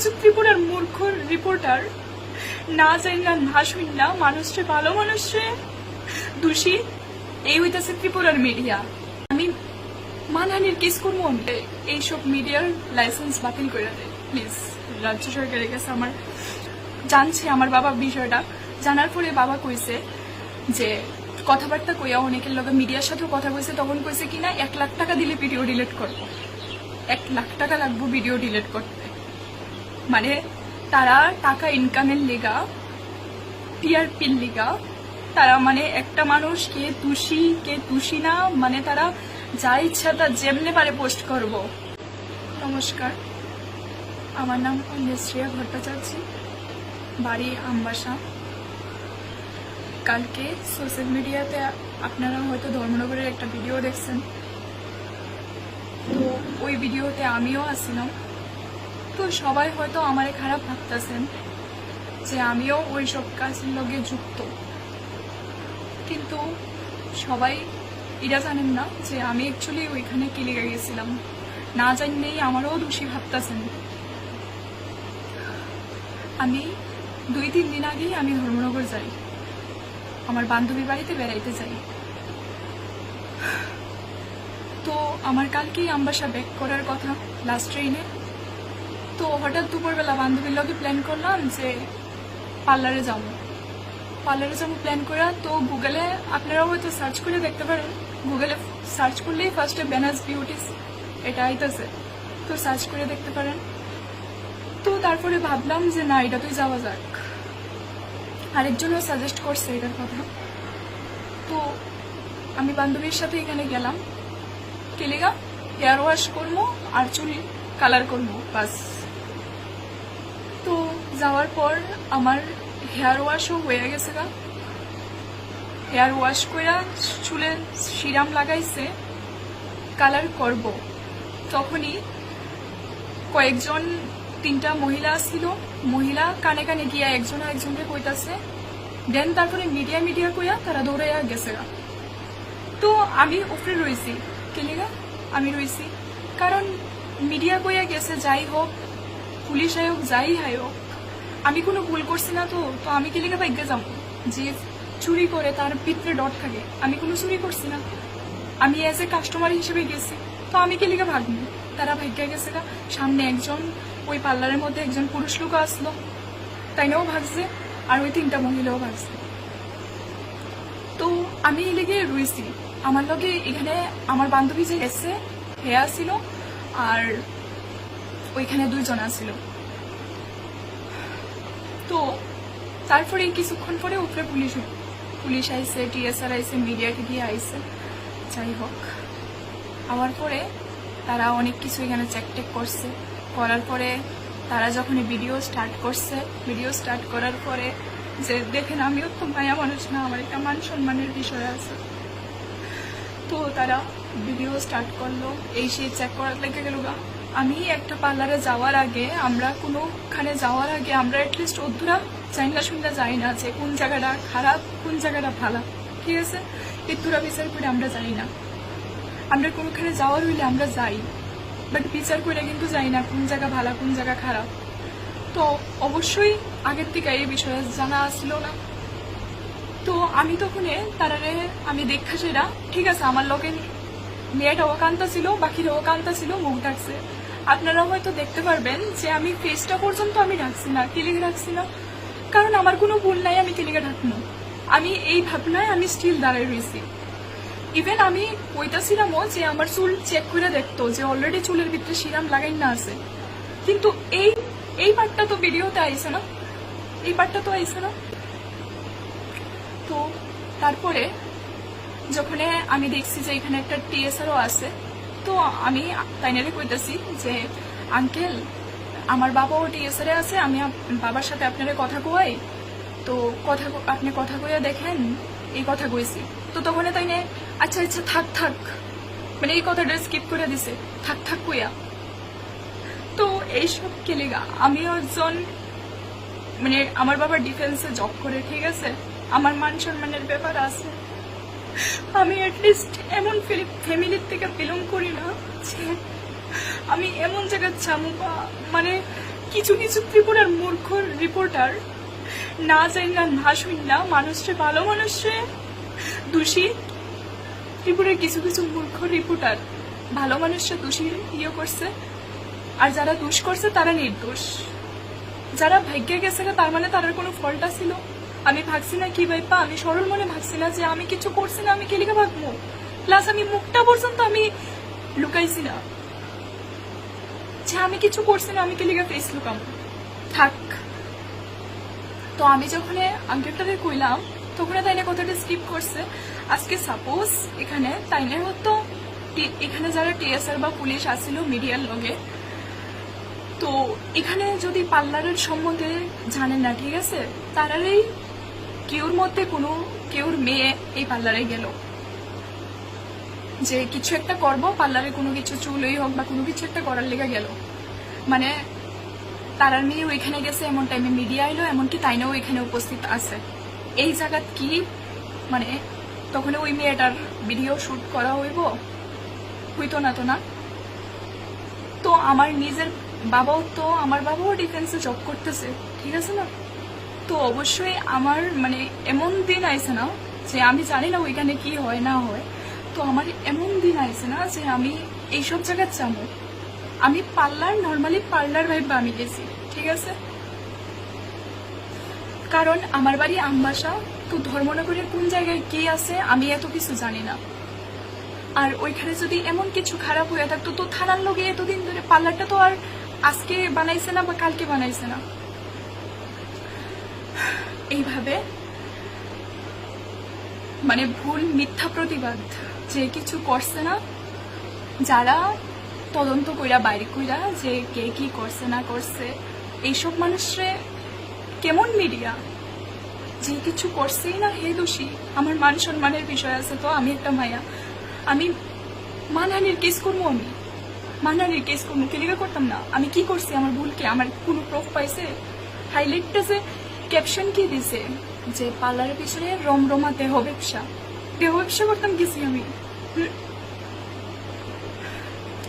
কিছু ত্রিপুরার মূর্খ রিপোর্টার না জানি না না শুন না মানুষরে ভালো মানুষরে দোষী, এই হইতাছে ত্রিপুরার মিডিয়া। আমি মানহানির কেস করব। এইসব মিডিয়ার লাইসেন্স বাতিল করে দেয় প্লিজ রাজ্য সরকারের কাছে আমার জানছে, আমার বাবা বিষয়টা। জানার পরে বাবা কইছে যে, কথাবার্তা কইয়া অনেকের লগে মিডিয়ার সাথেও কথা কইছে তখন কইছে কিনা, এক লাখ টাকা দিলে ভিডিও ডিলিট করব। এক লাখ টাকা লাগবো ভিডিও ডিলিট করতে। মানে তারা টাকা ইনকামের লেগা টিআরপির লিগা। তারা মানে একটা মানুষ কে তুষি কে তুষি না মানে তারা যা ইচ্ছা তা যেমনে পারে পোস্ট করব। নমস্কার। আমার নাম অন্যশ্রিয়া ভট্টাচার্য, বাড়ি আমবাসা। কালকে সোশ্যাল মিডিয়াতে আপনারা হয়তো ধর্মনগরের একটা ভিডিও দেখছেন। তো ওই ভিডিওতে আমিও আসছিলাম তো সবাই হয়তো আমারে খারাপ ভাবতেছেন যে আমিও ওই সব কাজের লগে যুক্ত। কিন্তু সবাই এটা জানেন না যে আমি অ্যাকচুয়ালি ওইখানে কি লেগে গেছিলাম না জানলেই আমারও দোষী ভাবতেছেন। আমি দুই তিন দিন আগেই আমি ধর্মনগর যাই। আমার বান্ধবী বাড়িতে বেড়াইতে যাই। তো আমার কালকেই আমবাসা ব্যাক করার কথা লাস্ট ট্রেনে তো হঠাৎ দুপুরবেলা বান্ধবীর লগে প্ল্যান করলাম যে পার্লারে যাব। পার্লারে যাব প্ল্যান করে, তো গুগলে আপনারাও হয়তো সার্চ করে দেখতে পারেন। গুগলে সার্চ করলেই ফার্স্টে ব্যানার্স বিউটিস এটা আইতেছে। তো সার্চ করে দেখতে পারেন। তো তারপরে ভাবলাম যে না এটা তুই যাওয়া যাক। আরেকজনও সাজেস্ট করছে এটার কথা। তো আমি বান্ধবীর সাথে এখানে গেলাম। কেলেগা হেয়ার ওয়াশ করব আর চুল কালার করব বাস। যাওয়ার পর আমার হেয়ার ওয়াশও হয়ে গেছে গা। হেয়ার ওয়াশ কইরা চুলে সিরাম লাগাইছে, কালার করব। তখনই কয়েকজন, তিনটা মহিলা ছিল মহিলা কানে কানে গিয়া একজন একজনকে কইতাছে, দেন তারপরে মিডিয়া মিডিয়া কইয়া তারা দৌড়াইয়া গেছে গা। তো আমি উপরে রয়েছি কেলিগা আমি রয়েছি কারণ মিডিয়া কইয়া গেছে, যাই হোক, পুলিশ আয়োগ, যাই হোক আমি কোনো ভুল করছি না তো তো আমি কেলিগা ভাগ্যে যাব। যে চুরি করে তার পিত্রে ডট থাকে, আমি কোনো চুরি করছি না। আমি এজ এ কাস্টমার হিসেবে গেছি, তো আমি কেলিগা ভাগনি তারা ভাগ্যে গেছে না সামনে একজন, ওই পার্লারের মধ্যে একজন পুরুষ লোক আসলো। তাই নাও ভাগছে, আর ওই তিনটা মহিলাও ভাগছে। তো আমি এই লেগে রয়েছি। আমার লগে এখানে আমার বান্ধবী যে এসে হেয়া ছিল, আর ওইখানে দুইজন আছিল। তো তারপরে কিছুক্ষণ পরে উপরে পুলিশ পুলিশ আইসে টিএসআর আইসে, মিডিয়াকে দিয়ে আইসে। যাই হোক আবার পরে তারা অনেক কিছু এখানে চেক টেক করছে। করার পরে তারা যখন ভিডিও স্টার্ট করছে ভিডিও স্টার্ট করার পরে যে দেখেন, আমিও তো মায়া মানুষ না, আমার একটা মান সম্মানের বিষয় আছে। তো তারা ভিডিও স্টার্ট করল, এই সেই চেক করার লেগে গেল গা। আমি একটা পার্লারে যাওয়ার আগে, আমরা কোনোখানে যাওয়ার আগে, আমরা অ্যাটলিস্ট অধুরা চাইনা শুনতে যাই না যে কোন জায়গাটা খারাপ, কোন জায়গাটা ভালো। ঠিক আছে? ইতুরা বিচার করে আমরা যাই না। আমরা কোনোখানে যাওয়ার হইলে আমরা যাই বাট বিচার করে কিন্তু যাই না কোন জায়গা ভালো, কোন জায়গা খারাপ। তো অবশ্যই আগের থেকে এই বিষয়ে জানা আসলো না। তো আমি তখন তারারে আমি দেখা সেটা, ঠিক আছে, আমার লোকে মেয়েটাও কান্তা ছিল বাকিরাও কান্তা ছিল, মুখ ডাকছে আপনারা হয়তো দেখতে পারবেন যে আমি ফেসটা পর্যন্ত আমি রাখছি না কিলিকে ঢাকছি না। কারণ আমার কোনো ভুল নাই, আমি কিলিকে ঢাকবো আমি এই ভাবনায় আমি স্টিল দাঁড়ায় রয়েছি। ইভেন আমি কইতাছিলামও যে আমার চুল চেক করে দেখতো যে অলরেডি চুলের ভিতরে সিরাম লাগাই না আছে। কিন্তু এই এই পার্টটা তো ভিডিওতে আইছে না? এই পার্টটা তো আইছে না? তো তারপরে যখন আমি দেখছি যে এখানে একটা টিএসআরও আছে তো আমি তাইনারে কইতাছি যে আঙ্কেল আমার বাবাও টিএসআরে আছে, আমি বাবার সাথে আপনারা কথা কই। তো কথা আপনি কথা কইয়া দেখেন, এই কথা কইছি। তো তখন তাইনে আচ্ছা আচ্ছা থাক থাক। মানে এই কথাটা স্কিপ করে দিছে, থাক থাক কইয়া। তো এইসব কেলেগা আমি একজন মানে আমার বাবা ডিফেন্সে জব করে, ঠিক আছে? আমার মান সম্মানের ব্যাপার আছে। আমি অ্যাটলিস্ট এমন ফ্যামিলির থেকে বিলং করি না যে আমি এমন যাব বা মানে কিছু কিছু ত্রিপুরার মূর্খ রিপোর্টার না যাই না না শুন না মানুষে ভালো মানুষে দোষী। ত্রিপুরার কিছু কিছু মূর্খ রিপোর্টার ভালো মানুষরা দোষী ইয়ে করছে। আর যারা দোষ করছে তারা নির্দোষ। যারা ভাগ্যে গেছে তার মানে তাদের কোনো ফলটা ছিল? আমি ভাবছি না কি ভাইপা? আমি সরল মনে ভাবছি না যে আমি কিছু করছি না, আমি কেলিকা ভাববো প্লাস আমি মুখটা পর্যন্ত আমি লুকাইছি না। যে আমি কিছু করছি না, আমি কেলিকা ফেস লুকাম থাক। তো আমি যখন আঙ্কেলটাকে কইলাম, তখন তাইনে কথাটা স্কিপ করছে। আজকে সাপোজ এখানে তাইনে হতো এখানে যারা টিএসআর বা পুলিশ আসছিল মিডিয়ার লগে, তো এখানে যদি পার্লারের সম্বন্ধে জানেন না, ঠিক আছে? তারারই কেউর মধ্যে কোনো কেউর মেয়ে এই পার্লারে গেল। যে কিছু একটা করব, পার্লারে কোনো কিছু চুলই হোক বা কোনো কিছু একটা করার লেগে গেল। মানে তারার মেয়ে ওইখানে গেছে, এমন টাইমে মিডিয়া এলো, এমনকি তাই তাইনাও এখানে উপস্থিত আছে। এই জায়গাত কি? মানে তখন ওই মেয়েটার ভিডিও শুট করা হইব? হইতো না তো না। তো আমার নিজের বাবাও তো, আমার বাবাও ডিফেন্সে জব করতেছে, ঠিক আছে না? তো অবশ্যই আমার মানে এমন দিন আইছে না যে আমি জানি না ওইখানে কি হয়, না হয়। তো আমার এমন দিন আইছে না যে আমি এইসব জায়গায় যাব। আমি পার্লার নর্মালি পার্লার ভাইবা আমি গেছি, ঠিক আছে? কারণ আমার বাড়ি আমবাসা, তো ধর্মনগরের কোন জায়গায় কি আছে আমি এত কিছু জানি না। আর ওইখানে যদি এমন কিছু খারাপ হয়ে থাকতো, তো থানার লোকে এতদিন ধরে পার্লারটা তো আর আজকে বানাইছে না বা কালকে বানাইছে না। এইভাবে মানে ভুল মিথ্যা প্রতিবাদ যে কিছু করছে না, যারা তদন্ত কইরা, বাইরে কইরা যে কে কি করছে না করছে, এইসব মানুষরে কেমন মিডিয়া? যে কিছু করছেই না, হে দোষী, আমার মান সম্মানের বিষয় আছে তো, আমি একটা মায়া। আমি মানহানির কেস করব আমি। মানহানির কেস করব কেলিকা করতাম না? আমি কি করছি? আমার ভুল কি আমার কোনো প্রুফ পাইছে? হাইলাইটটা যে ক্যাপশন কি দিছে? যে পার্লারের পিছনে রমরমা দেহ ব্যবসা। দেহ ব্যবসা করতাম গেছি আমি।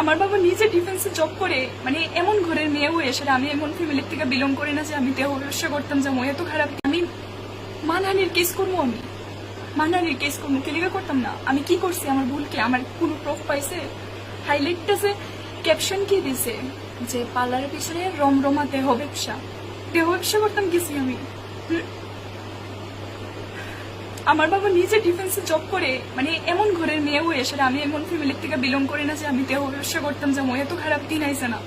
আমার বাবা নিজে ডিফেন্সে জব করে মানে এমন ঘরের মেয়ে হয়ে সেটা আমি এমন ফ্যামিলির থেকে বিলং করি না যে আমি দেহ ব্যবসা করতাম, যে মই এত খারাপ। আমি মানহানির কেস করব আমি। মানহানির কেস করব। কেলিকা করতাম না। আমি কি করছি? আমার ভুল কি আমার কোনো প্রুফ পাইছে? হাইলাইটটা যে ক্যাপশন কি দিছে? যে পার্লারের পিছনে রমরমা দেহ ব্যবসা। দেহ ব্যবসা করতাম গেছি আমি। আমার বাবা নিজে ডিফেন্সে জব করে মানে এমন ঘরের মেয়ে হয়ে সেটা আমি এমন ফ্যামিলির থেকে বিলং করি না যে আমি দেহ ব্যবসা করতাম যে মই এত খারাপ দিন আইছে না।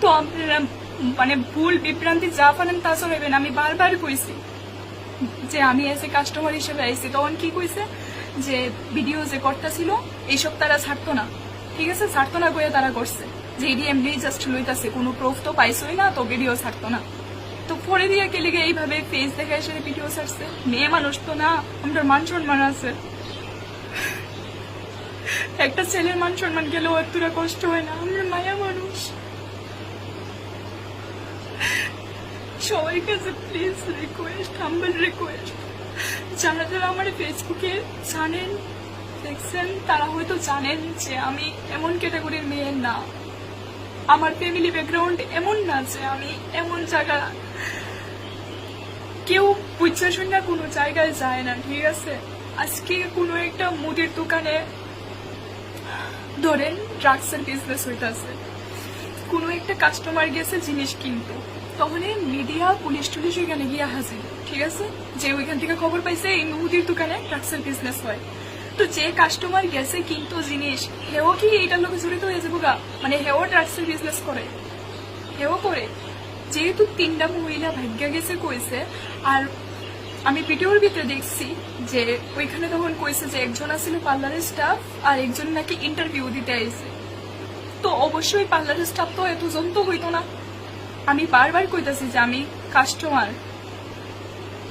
তো আপনারা মানে ভুল বিভ্রান্তি যা পারেন তা চলাইবেন আমি বারবার কইছি যে আমি এসে কাস্টমার হিসেবে আইছি। তখন কি কইছে? যে ভিডিও যে করতেছিল এইসব তারা ছাড়তো না। ঠিক আছে? ছাড়তো না কইয়া তারা করছে। যে এডি এমনি জাস্ট লইতাছে, কোনো প্রুফ তো পাইছই না, তো ভিডিও ছাড়তো না। তো পরে দিয়ে গেলে গিয়ে এইভাবে ফেস দেখে এসে ভিডিও ছাড়ছে। মেয়ে মানুষ তো না, আমার মান সম্মান আছে। একটা ছেলের মান সম্মান গেলেও এতটা কষ্ট হয় না, আমরা মায়া মানুষ। সবার কাছে প্লিজ রিকোয়েস্ট হাম্বল রিকোয়েস্ট যারা যারা আমার ফেসবুকে জানেন, দেখছেন, তারা হয়তো জানেন যে আমি এমন ক্যাটাগরির মেয়ে না আমার ফ্যামিলি ব্যাকগ্রাউন্ড এমন না যে আমি এমন জায়গা কেউ বুঝছে শুনে কোনো জায়গায় যায় না, ঠিক আছে? আজকে কোনো একটা মুদির দোকানে ধরেন ড্রাগসের বিজনেস হইতাছে। কোনো একটা কাস্টমার গেছে জিনিস কিনতে। তখন মিডিয়া পুলিশ টুলিশ ওইখানে গিয়ে হাজির, ঠিক আছে? যে ওইখান থেকে খবর পাইছে এই মুদির দোকানে ড্রাগসের বিজনেস হয়। তো যে কাস্টমার গেছে কিন্তু জিনিস হেও কি এইটার লোক জড়িত হয়ে যাব গা? মানে হেও ড্রাগসের বিজনেস করে হেও করে। যেহেতু তিনটা মহিলা ভাগ্য গেছে কইছে, আর আমি ভিডিওর ভিতরে দেখছি যে ওইখানে তখন কইছে যে একজন আছিল পার্লারের স্টাফ আর একজন নাকি ইন্টারভিউ দিতে আইছে। তো অবশ্যই পার্লারের স্টাফ তো এত জন তো হইতো না। আমি বারবার কইতাছি যে আমি কাস্টমার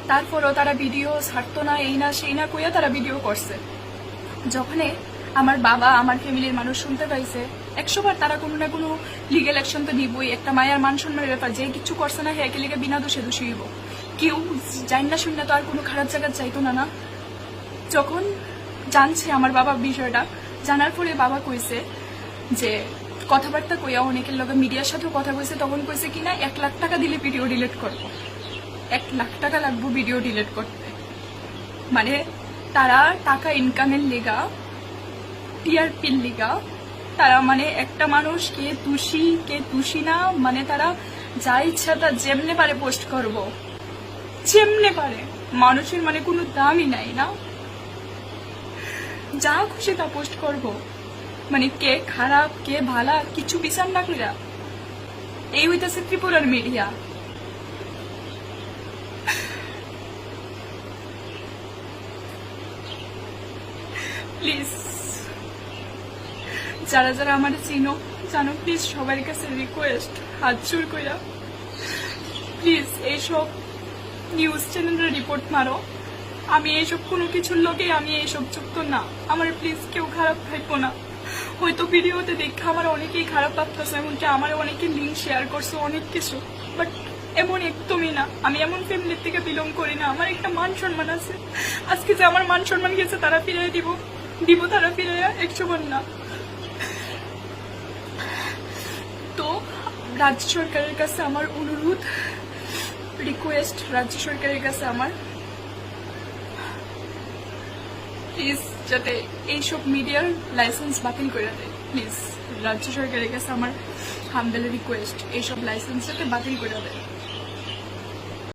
তারপরও তারা ভিডিও ছাড়তো না, এই না, সেই না কইয়া তারা ভিডিও করছে। যখন আমার বাবা আমার ফ্যামিলির মানুষ শুনতে পাইছে একশো বার তারা কোনো না কোনো লিগেল অ্যাকশন তো নিবই, একটা মায়ের মান সম্মানের ব্যাপার, যে কিছু করছে না হ্যাঁ লিগে বিনা দোষে দোষী হইব। কেউ জান না শুনে তো আর কোনো খারাপ জায়গা চাইতো না না? যখন জানছে আমার বাবা বিষয়টা, জানার পরে বাবা কইছে যে, কথাবার্তা কইয়া অনেকের লগে মিডিয়ার সাথেও কথা কইছে তখন কইছে কিনা এক লাখ টাকা দিলে ভিডিও ডিলিট করব। এক লাখ টাকা লাগবো ভিডিও ডিলিট করতে। মানে তারা টাকা ইনকামের লেগা টিআরপির লিগা। তারা মানে একটা মানুষ কে তুষি কে তুষি না মানে তারা যা ইচ্ছা তা যেমনে পারে পোস্ট করব। যেমনে পারে। মানুষের মানে কোনো দামই নাই না। যা খুশি তা পোস্ট করব। মানে কে খারাপ, কে ভালা, কিছু বিচার না এই হইতাছে ত্রিপুরার মিডিয়া প্লিজ যারা যারা আমার চিনো, জানো প্লিজ সবার কাছে রিকোয়েস্ট হাত জোর কইরা। প্লিজ এইসব নিউজ চ্যানেলের রিপোর্ট মারো। আমি এইসব কোনো কিছুর লোকে আমি এইসব যুক্ত না। আমার প্লিজ কেউ খারাপ ভাইবো না। হয়তো ভিডিওতে দেখে আমার অনেকেই খারাপ ভাবতেছে, এমনকি আমার অনেকে লিঙ্ক শেয়ার করছে, অনেক কিছু। বাট এমন একদমই না। আমি এমন ফ্যামিলির থেকে বিলং করি না। আমার একটা মান সম্মান আছে। আজকে যে আমার মান সম্মান গেছে, তারা ফিরিয়ে দিব। দিব তারা ফিরিয়ে একশো বার না। তো, রাজ্য সরকারের কাছে আমার অনুরোধ রিকোয়েস্ট রাজ্য সরকারের কাছে আমার। প্লিজ যাতে এইসব মিডিয়ার লাইসেন্স বাতিল করে দেয়। প্লিজ রাজ্য সরকারের কাছে আমার হামদালের রিকোয়েস্ট এইসব লাইসেন্স যাতে বাতিল করে দেয়।